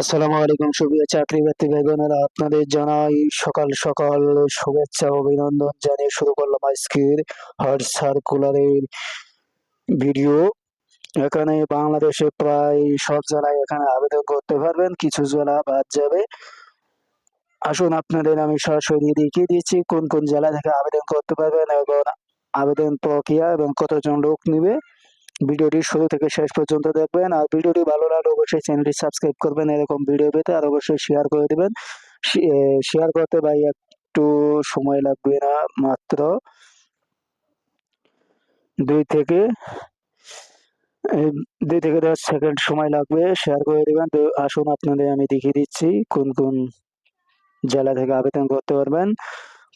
আসসালামু আলাইকুম, সুপ্রিয় চাকরি ব্যক্তি বোনেরা আপনাদের জানাই সকাল সকাল শুভেচ্ছা অভিনন্দন জানিয়ে শুরু করলাম আজকের হট সার্কুলারের ভিডিও এখানে বাংলাদেশে প্রায় সব জেলায় এখানে আবেদন করতে পারবেন, কিছু জেলা বাদ যাবে। আসুন আপনাদের আমি সরাসরি দেখিয়ে দিচ্ছি কোন কোন জেলা থেকে আবেদন করতে পারবেন এবং আবেদন প্রক্রিয়া এবং কতজন লোক নিবে। ভিডিওটি শুরু থেকে শেষ পর্যন্ত দেখবেন। আর ভিডিওটি ভালো লাগলে অবশ্যই চ্যানেলটি সাবস্ক্রাইব করবেন এরকম ভিডিও পেতে। আর অবশ্যই শেয়ার করে দেবেন। শেয়ার করতে ভাই একটু সময় লাগবে না মাত্র। দুই থেকে দুই থেকে দশ সেকেন্ড সময় লাগবে। শেয়ার করে দেবেন। তো আসুন আপনাদের আমি দেখিয়ে দিচ্ছি কোন কোন জেলা থেকে আবেদন করতে পারবেন।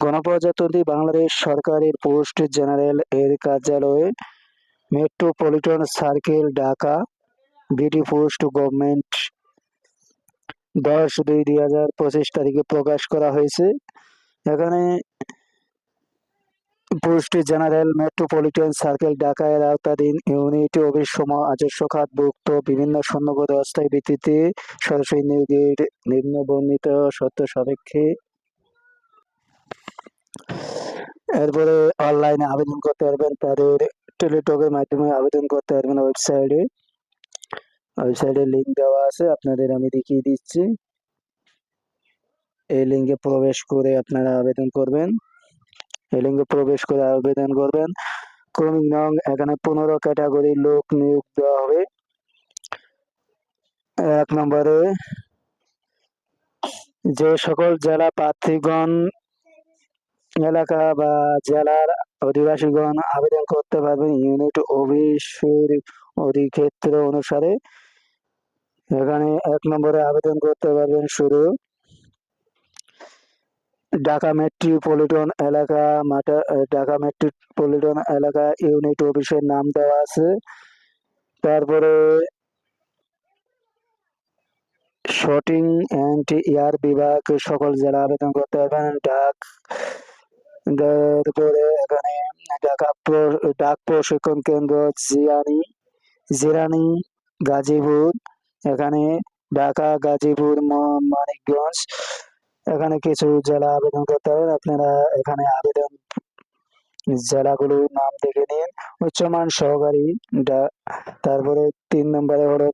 গণপ্রজাতন্ত্রী বাংলাদেশ সরকারের পোস্ট জেনারেল এর কার্যালয়ে metropolitan circle Dhaka BD post government দশ দুই দুই হাজার পঁচিশ তারিখে প্রকাশ করা হয়েছে। এখানে post general metropolitan circle Dhaka এর আওতাধীন ইউনিট অফিস সমূহ আদর্শ খাতভুক্ত বিভিন্ন শূন্যপদ অস্থায়ী ভিত্তিতে সরাসরি নিয়োগের নিম্ন বর্ণিত সত্য সাপেক্ষে। এরপরে অনলাইনে আবেদন করতে পারবেন তাদের টেলিটকের মাধ্যমে আবেদন করতে পারবেন ওয়েবসাইটে ওয়েবসাইটে লিঙ্ক দেওয়া আছে, আপনাদের আমি দেখিয়ে দিচ্ছি। এই লিঙ্কে প্রবেশ করে আপনারা আবেদন করবেন। এই লিঙ্কে প্রবেশ করে আবেদন করবেন। ক্রমিক নং এখানে পনেরো ক্যাটাগরির লোক নিয়োগ দেওয়া হবে। এক নম্বরে যে সকল জেলা প্রার্থীগণ এলাকা বা জেলার অধিবাসীগণ আবেদন করতে পারবেন। ইউনিট অফিসের অধিক্ষেত্র অনুসারে এখানে এক নম্বরে আবেদন করতে পারবেন শুরু ঢাকা মেট্রোপলিটন এলাকা মাটা ঢাকা মেট্রোপলিটন এলাকা ইউনিট অফিসের নাম দেওয়া আছে। তারপরে শটিং অ্যান্ড ইয়ার বিভাগ সকল জেলা আবেদন করতে পারবেন। ডাক তারপরে এখানে ঢাকা ডাক প্রশিক্ষণ কেন্দ্র জিয়ানি জিরানি গাজীপুর এখানে ঢাকা গাজীপুর মানিকগঞ্জ এখানে কিছু জেলা আবেদন করতে হবে আপনারা এখানে আবেদন জেলাগুলোর নাম দেখে নিন উচ্চমান সহকারী তারপরে তিন নম্বরে হলো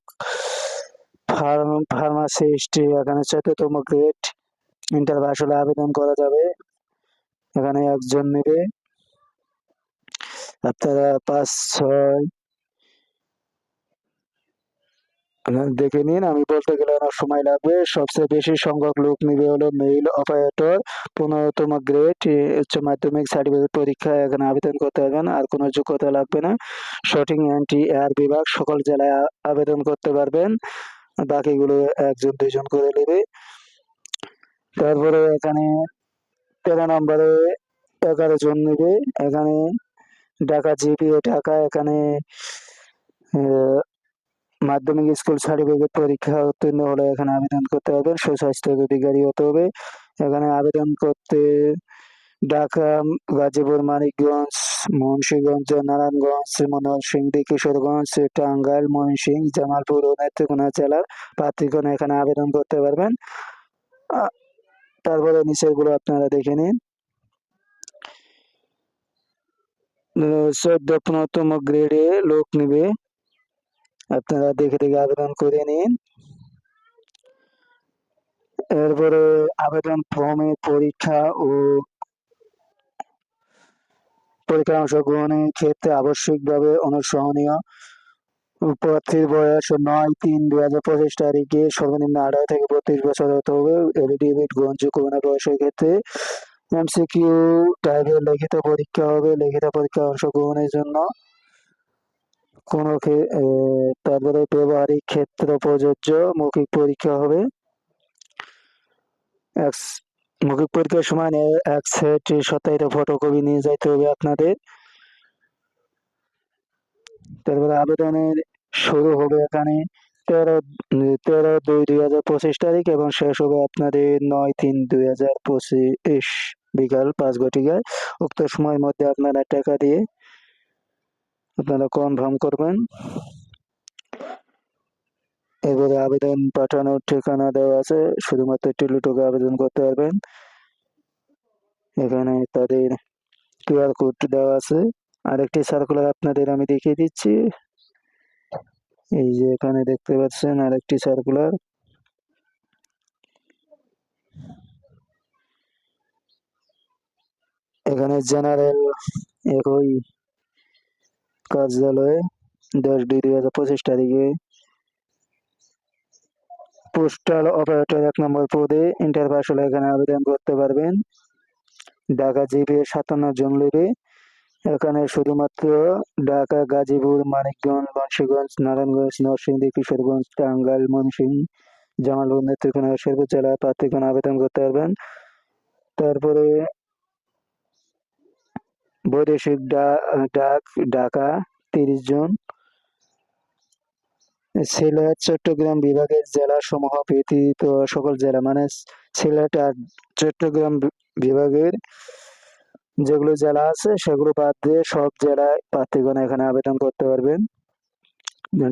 ফার্মাসিস্ট এখানে চতুর্থম গ্রেড ইন্টার আসলে আবেদন করা যাবে এখানে একজন নেবে আপনারা পাঁচ, ছয় দেখে নিন, আমি বলতে গেলে অনেক সময় লাগবে। সবচেয়ে বেশি সংখ্যক লোক নিবে হলো মেইল অপারেটর পনেরোতম গ্রেড উচ্চ মাধ্যমিক সার্টিফিকেট পরীক্ষা, এখানে আবেদন করতে পারবেন আর কোনো যোগ্যতা লাগবে না। শটিং অ্যান্টি এয়ার বিভাগ, সকল জেলায় আবেদন করতে পারবেন। বাকিগুলো একজন দুজন করে নেবে। তারপরে এখানে তেরো নম্বরে এগারো জন নেবে এখানে ঢাকা জিপিএ ঢাকা এখানে মাধ্যমিক স্কুল সার্টিফিকেট পরীক্ষা উত্তীর্ণ হলে এখানে আবেদন করতে পারবেন সুস্বাস্থ্য অধিকারী হতে হবে। এখানে আবেদন করতে ঢাকা, গাজীপুর, মানিকগঞ্জ, মুন্সীগঞ্জ, নারায়ণগঞ্জ মনোহরসিংদী কিশোরগঞ্জ, টাঙ্গাইল, ময়মনসিংহ, জামালপুর ও নেত্রকোনা জেলার প্রার্থীগণ এখানে আবেদন করতে পারবেন। তারপরে নিচেরগুলো আপনারা দেখে নিন। চোদ্দ পনেরোতম গ্রেডে লোক নিবে। আপনারা দেখে দেখে আবেদন করে নিন। এরপরে আবেদন ফর্মে পরীক্ষা ও পরীক্ষা অংশগ্রহণের ক্ষেত্রে আবশ্যিকভাবে অনুসরণীয় প্রার্থীর বয়স নয় তিন দুই হাজার পঁচিশ তারিখে সর্বনিম্ন আঠারো থেকে বত্রিশ বছর হতে হবে। এলিডিভিট গ্রহণযোগ্য না বয়সের ক্ষেত্রে এমসিকিউ টাইপের লিখিত পরীক্ষা হবে। লিখিত পরীক্ষা অংশগ্রহণের জন্য কোনো তারপরে ব্যবহারিক ক্ষেত্র প্রযোজ্য মৌখিক পরীক্ষা হবে। মৌখিক পরীক্ষার সময় এক সেট সত্তাহিত ফটোকপি নিয়ে যাইতে হবে আপনাদের। তারপরে আবেদনের শুরু হবে এখানে তেরো তেরো দুই দুই হাজার পঁচিশ তারিখ এবং শেষ হবে আপনাদের নয় তিন দুই হাজার পঁচিশ বিকাল পাঁচ ঘটিকায়। উক্ত সময়ের মধ্যে আপনারা টাকা দিয়ে আপনারা কনফার্ম করবেন। এবারে আবেদন পাঠানোর ঠিকানা দেওয়া আছে। শুধুমাত্র টেলিটকে আবেদন করতে পারবেন। এখানে তাদের কিউআর কোড দেওয়া আছে। আরেকটি সার্কুলার আপনাদের আমি দেখিয়ে দিচ্ছি। এই যে এখানে দেখতে পাচ্ছেন আরেকটি সার্কুলার এখানে জেনারেল একই কার্যালয়ে দশ দুই দুই হাজার পঁচিশ তারিখে পোস্টাল অপারেটর এক নম্বর পদে ইন্টার পাস হলে এখানে আবেদন করতে পারবেন। ঢাকা জিপে সাতান্ন জন নেবে এখানে শুধুমাত্র ঢাকা, গাজীপুর, মানিকগঞ্জ বংশীগঞ্জ নারায়ণগঞ্জ, নরসিংদী, কিশোরগঞ্জ, টাঙ্গাইল, ময়মনসিংহ, জামালপুর, নেত্রকোনা শেরপুর জেলায় প্রার্থীগণ আবেদন করতে পারবেন। তারপরে বৈদেশিক ডাক, ঢাকা, তিরিশ জন। সিলেট, চট্টগ্রাম বিভাগের জেলা সমূহ ব্যতীত সকল জেলা মানে সিলেট আর চট্টগ্রাম বিভাগের যেগুলো জেলা আছে, সেগুলো বাদ দিয়ে সব জেলায় প্রার্থীগণ এখানে আবেদন করতে পারবেন।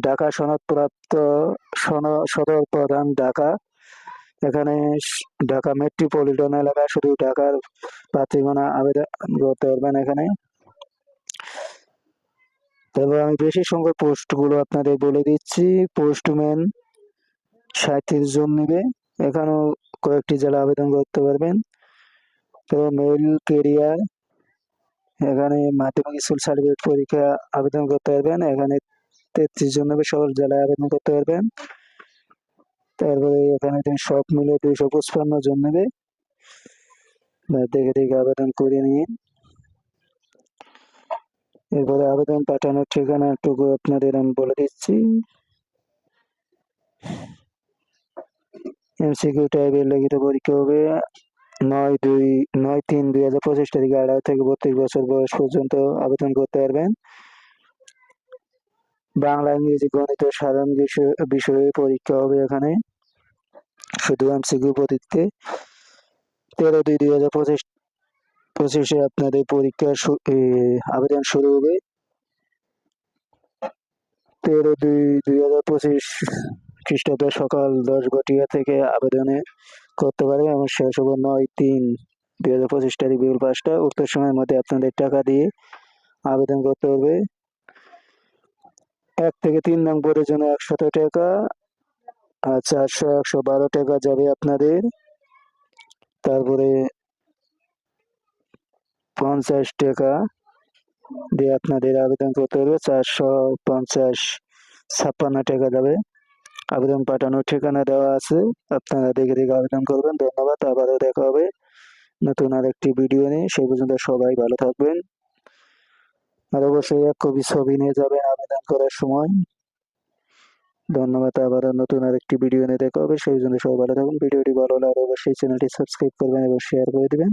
ঢাকা সনদপ্রাপ্ত সন, সদর প্রধান ঢাকা। এখানে ঢাকা মেট্রোপলিটন এলাকায় শুধু ঢাকার প্রার্থীগণ আবেদন করতে পারবেন এখানে। তারপর আমি বেশি সংখ্যক পোস্টগুলো আপনাদের বলে দিচ্ছি। পোস্টম্যান সাঁত্রিশ জন নেবে। এখানেও কয়েকটি জেলা আবেদন করতে পারবেন। তো মেল কেরিয়ার এখানে মাধ্যমিক স্কুল সার্টিফিকেট পরীক্ষা আবেদন করতে পারবেন। এখানে তেত্রিশ জন সকল জেলায় আবেদন করতে পারবেন। তারপরে এখানে সব মিলে দুইশো পঁচপান্ন জন নেবে। দেখে দেখে আবেদন করে নিয়ে এরপরে আবেদন পাঠানোর ঠিকানাটুকু আপনাদের আমি বলে দিচ্ছি। এমসিকিউ টাইপের লিখিত পরীক্ষা হবে। নয় দুই, নয় তিন দুই হাজার পঁচিশ তারিখে আড়াই থেকে বত্রিশ বছর বয়স পর্যন্ত আবেদন করতে পারবেন। বাংলা ইংরেজি গণিত সাধারণ বিষয়ে পরীক্ষা হবে এখানে। শুধু এমসিকিউ পরীক্ষে তেরো দুই দুই হাজার পঁচিশ, পঁচিশে আপনাদের পরীক্ষা আবেদন শুরু হবে। তেরো দুই দুই হাজার পঁচিশ খ্রিস্টাব্দ সকাল দশ ঘটিয়া থেকে আবেদনে করতে পারবে এবং শেষ হবে নয় তিন দুই হাজার পঁচিশ তারিখ বিকেল পাঁচটা উক্ত সময়ের মধ্যে আপনাদের টাকা দিয়ে আবেদন করতে হবে। এক থেকে তিন নং পদের জন্য একশত টাকা আর চারশো, একশো বারো টাকা যাবে আপনাদের। তারপরে পঞ্চাশ টাকা দিয়ে আপনাদের আবেদন করতে হবে। চারশো পঞ্চাশ ছাপ্পান্ন টাকা যাবে। আবেদন পাঠানোর ঠিকানা দেওয়া আছে। আপনারা দেখে দেখে আবেদন করবেন। ধন্যবাদ। আবারও দেখা হবে নতুন আরেকটি ভিডিও নিয়ে। সেই পর্যন্ত সবাই ভালো থাকবেন। আর অবশ্যই এক কবি ছবি নিয়ে যাবেন আবেদন করার সময়। ধন্যবাদ। আবারও নতুন আরেকটি ভিডিও নিয়ে দেখা হবে। সেই জন্য সবাই ভালো থাকুন। ভিডিওটি ভালো লাগলে অবশ্যই চ্যানেলটি সাবস্ক্রাইব করবেন এবং শেয়ার করে দেবেন।